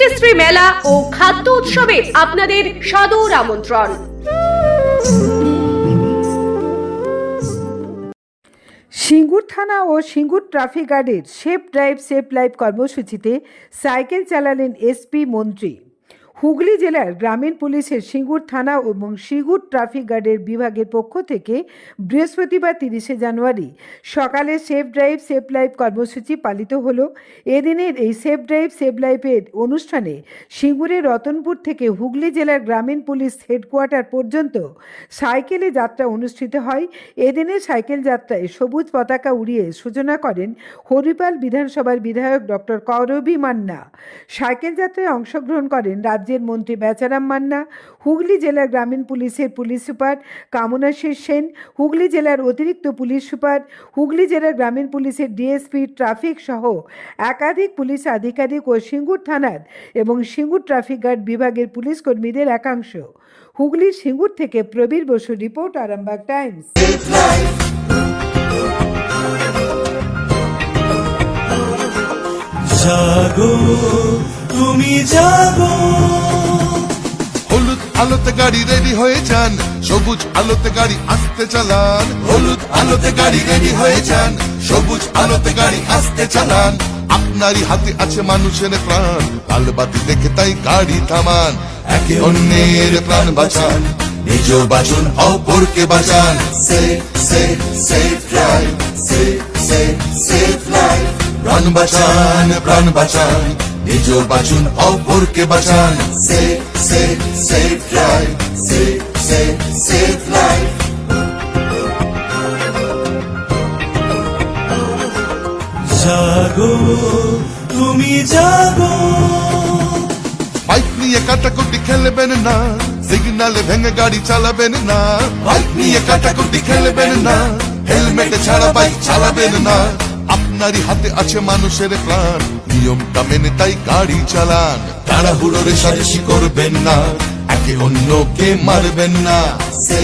সৃষ্টিশ্রী মেলা ও খাদ্য উৎসবে আপনাদের সাদর আমন্ত্রণ। সিঙ্গুর থানা ও সিঙ্গুর ট্রাফিক গার্ডের সেফ ড্রাইভ, সেফ লাইফ কর্মসূচিতে সাইকেল চালালেন এসপি মন্ত্রী। হুগলি জেলার গ্রামীণ পুলিশের সিঙ্গুর থানা এবং সিঙ্গুর ট্রাফিক গার্ডের বিভাগের পক্ষ থেকে বৃহস্পতিবার তিরিশে জানুয়ারি সকালে সেফ ড্রাইভ, সেফ লাইফ কর্মসূচি পালিত হলো। এদিনের এই সেফ ড্রাইভ, সেফ লাইফের অনুষ্ঠানে সিঙ্গুরের রতনপুর থেকে হুগলি জেলার গ্রামীণ পুলিশ হেডকোয়ার্টার পর্যন্ত সাইকেলে যাত্রা অনুষ্ঠিত হয়। এদিনের সাইকেল যাত্রায় সবুজ পতাকা উড়িয়ে সূচনা করেন হরিপাল বিধানসভার বিধায়ক ডক্টর করবী মান্না। সাইকেল যাত্রায় অংশগ্রহণ করেন রাজ্যের মন্ত্রী বেচারাম মান্না, হুগলি জেলার গ্রামীণ পুলিশের পুলিশ সুপার কামনাশীর সেন, হুগলি জেলার অতিরিক্ত পুলিশ সুপার, হুগলি জেলার গ্রামীণ পুলিশের ডিএসপি, ট্রাফিক সহ একাধিক পুলিশ আধিকারিক ও সিঙ্গুর থানার এবং সিঙ্গুর ট্রাফিক গার্ড বিভাগের পুলিশ কর্মীদের একাংশ। হুগলির সিঙ্গুর থেকে প্রবীর বসু রিপোর্ট, আরামবাগ টাইমস। জাগো, তুমি জাগো। আলোতে গাড়ি রেডি হয়ে যান। সবুজ আলোতে গাড়ি আসতে চালান। হলুদ আলোতে গাড়ি রেডি হয়ে যান। সবুজ আলোতে গাড়ি আসতে চালান। আপনারই হাতে আছে মানুষের প্রাণ। কাল বাতি দেখে তাই গাড়ি থামান। একে অন্যের প্রাণ বাঁচান। নিজ বাঁচুন অপরকে বাঁচান। Safe safe safe drive safe safe safe life প্রাণ বাঁচান প্রাণ বাঁচান। নিজ বাঁচুন অপরকে বাঁচান। Safe safe safe drive safe safe safe life জাগো তুমি জাগো। বাইক নিয়ে কাটাকুটি খেলবেন না সিগনালে ভেঙে গাড়ি চালাবেন না। বাইক নিয়ে কাটাকুটি খেলবেন না হেলমেট ছাড়া বাইক চালাবেন না। আপনারই হাতে আছে মানুষের প্রাণ। নিয়মটা মেনে তাই গাড়ি চালান। তাড়াহুড়োর সাজেশি করবেন না একে অন্যকে মারবেন না। সে